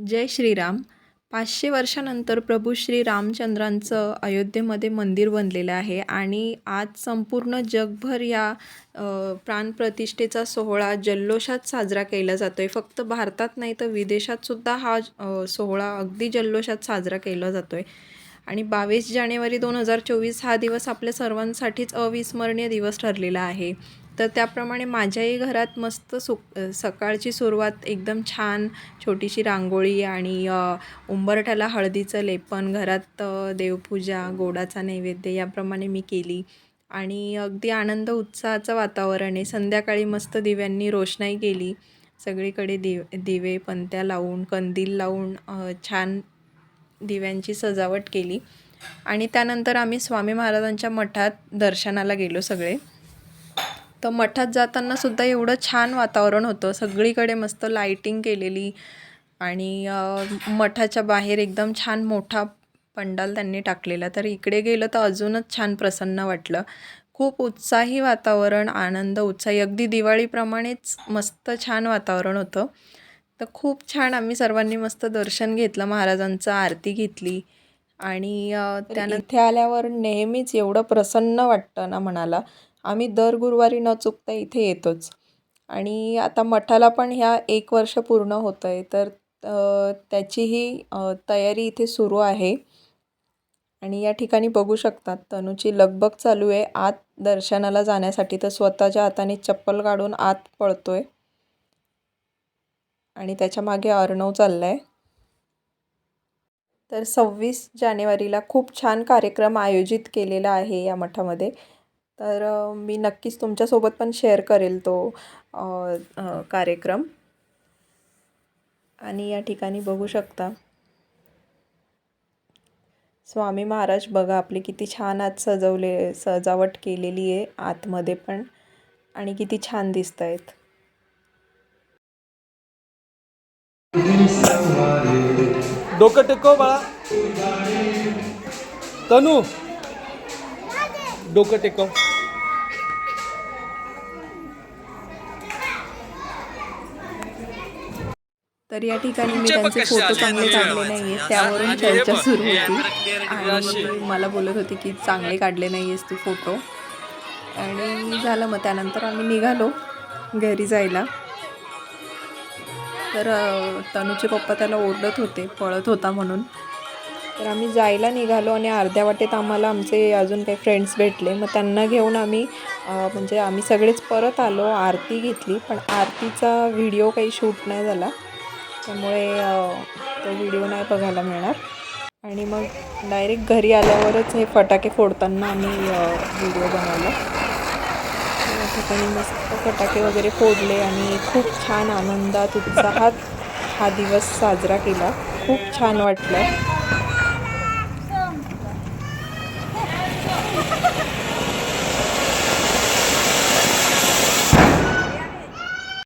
जय श्रीराम. पाचशे वर्षानंतर प्रभू श्री रामचंद्रांचं अयोध्येमध्ये मंदिर बनलेलं आहे आणि आज संपूर्ण जगभर या प्राणप्रतिष्ठेचा सोहळा जल्लोषात साजरा केला जातो आहे फक्त भारतात नाही तर विदेशातसुद्धा हा सोहळा अगदी जल्लोषात साजरा केला जातो आहे आणि बावीस जानेवारी दोन हजार चोवीस हा दिवस आपल्या सर्वांसाठीच अविस्मरणीय दिवस ठरलेला आहे. तर त्याप्रमाणे माझ्याही घरात मस्त सु सकाळची सुरुवात एकदम छान छोटीशी रांगोळी आणि उंबरठ्याला हळदीचं लेपन घरात देवपूजा गोडाचा नैवेद्य याप्रमाणे मी केली. आणि अगदी आनंद उत्साहाचं वातावरण आहे. संध्याकाळी मस्त दिव्यांनी रोषणाई केली. सगळीकडे दिव दिवे पंत्या लावून कंदील लावून छान दिव्यांची सजावट केली. आणि त्यानंतर आम्ही स्वामी महाराजांच्या मठात दर्शनाला गेलो सगळे. तर मठात जाताना सुद्धा एवढं छान वातावरण होतं. सगळीकडे मस्त लाईटिंग केलेली आणि मठाच्या बाहेर एकदम छान मोठा पंडाल त्यांनी टाकलेला. तर इकडे गेलं तर अजूनच छान प्रसन्न वाटलं. खूप उत्साही वातावरण आनंद उत्साही. अगदी दिवाळीप्रमाणेच मस्त छान वातावरण होतं. तर खूप छान आम्ही सर्वांनी मस्त दर्शन घेतलं महाराजांचं आरती घेतली आणि त्यानं इथे आल्यावर नेहमीच एवढं प्रसन्न वाटतं ना मनाला आम्ही दर गुरुवारी न चुकता इथे येतोच. आणि आता मठाला पण ह्या एक वर्ष पूर्ण होतं आहे तर त्याचीही तयारी इथे सुरू आहे. आणि या ठिकाणी बघू शकतात तनूची लगबग चालू आहे. आत दर्शनाला जाण्यासाठी तर स्वतःच्या हाताने चप्पल काढून आत पळतो आहे आणि त्याच्यामागे अर्णव आहे तर सव्वीस जानेवारीला खूप छान कार्यक्रम आयोजित केलेला आहे या मठामध्ये. तर मी नक्कीच तुमच्यासोबत पण शेअर करेल तो कार्यक्रम. आणि या ठिकाणी बघू शकता. स्वामी महाराज बघा आपली किती छान आज सजवले सजावट केलेली आहे आतमध्ये पण. आणि किती छान दिसत आहेत डोकं टेको बाळा. तनू डोकं टेकव तर या ठिकाणी मी त्यांचे फोटो चांगले काढले नाही आहेत त्यावरून चर्चा सुरू होती. आणि मला बोलत होती की चांगले काढले नाही आहेस तू फोटो. आणि झालं मग त्यानंतर आम्ही निघालो घरी जायला. तर तनूचे पप्पा त्याला ओरडत होते पळत होता म्हणून. तर आम्ही जायला निघालो आणि अर्ध्या वाटेत आम्हाला आमचे अजून काही फ्रेंड्स भेटले. मग त्यांना घेऊन आम्ही म्हणजे आम्ही सगळेच परत आलो आरती घेतली. पण आरतीचा व्हिडिओ काही शूट नाही झाला. त्यामुळे तो व्हिडिओ नाही बघायला मिळणार. आणि मग डायरेक्ट घरी आल्यावरच हे फटाके फोडताना आम्ही व्हिडिओ बनवला. या ठिकाणी मस्त फटाके वगैरे फोडले आणि खूप छान आनंदात उत्साहात हा दिवस साजरा केला. खूप छान वाटलं.